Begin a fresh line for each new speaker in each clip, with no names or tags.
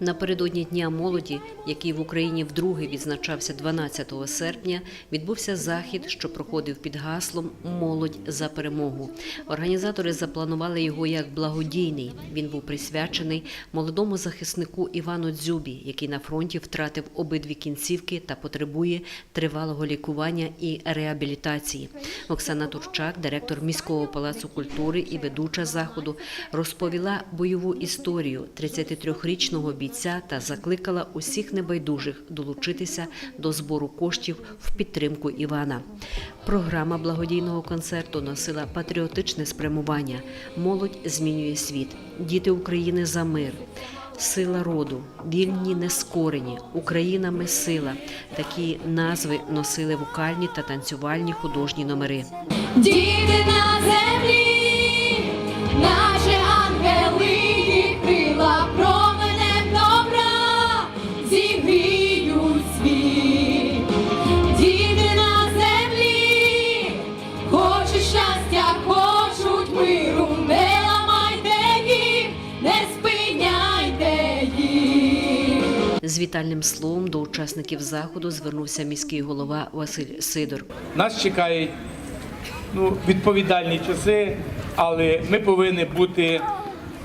Напередодні Дня молоді, який в Україні вдруге відзначався 12 серпня, відбувся захід, що проходив під гаслом Молодь за перемогу. Організатори запланували його як благодійний. Він був присвячений молодому захиснику Івану Дзюбі, який на фронті втратив обидві кінцівки та потребує тривалого лікування і реабілітації. Оксана Турчак, директор міського палацу культури і ведуча заходу, розповіла бойову історію 33-річного бійця та закликала усіх небайдужих долучитися до збору коштів в підтримку Івана. Програма благодійного концерту носила патріотичне спрямування. Молодь змінює світ. Діти України за мир. Сила роду, вільні нескорені, Україна ми сила. Такі назви носили вокальні та танцювальні художні номери.
Діти на землі,
З вітальним словом до учасників заходу звернувся міський голова Василь Сидор.
Нас чекають ну, відповідальні часи, але ми повинні бути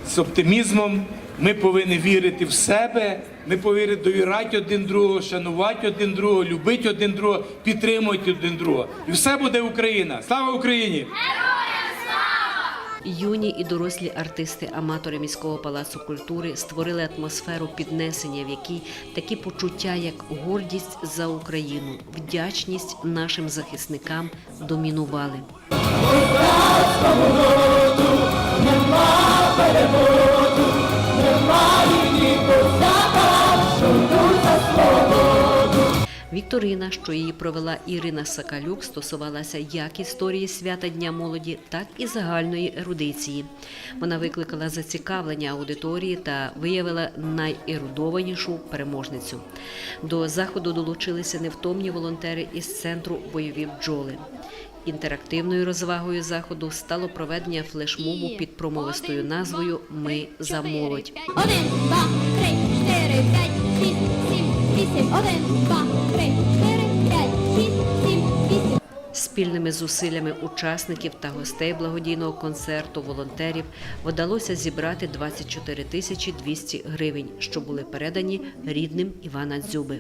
з оптимізмом, ми повинні вірити в себе, ми повинні довіряти один другого, шанувати один другого, любити один другого, підтримувати один другого. І все буде Україна. Слава Україні!
Юні і дорослі артисти, аматори міського палацу культури створили атмосферу піднесення, в якій такі почуття, як гордість за Україну, вдячність нашим захисникам домінували. Вікторина, що її провела Ірина Сакалюк, стосувалася як історії свята Дня молоді, так і загальної ерудиції. Вона викликала зацікавлення аудиторії та виявила найерудованішу переможницю. До заходу долучилися невтомні волонтери із центру бойові бджоли. Інтерактивною розвагою заходу стало проведення флешмобу під промовистою назвою Ми за молодь.
Один, два, три, чотири, п'ять, шість, сім, вісім. Один, два, три, чотири, п'ять, шість, сім, вісім.
Спільними зусиллями учасників та гостей благодійного концерту, волонтерів вдалося зібрати 24 тисячі 200 гривень, що були передані рідним Івана Дзюби.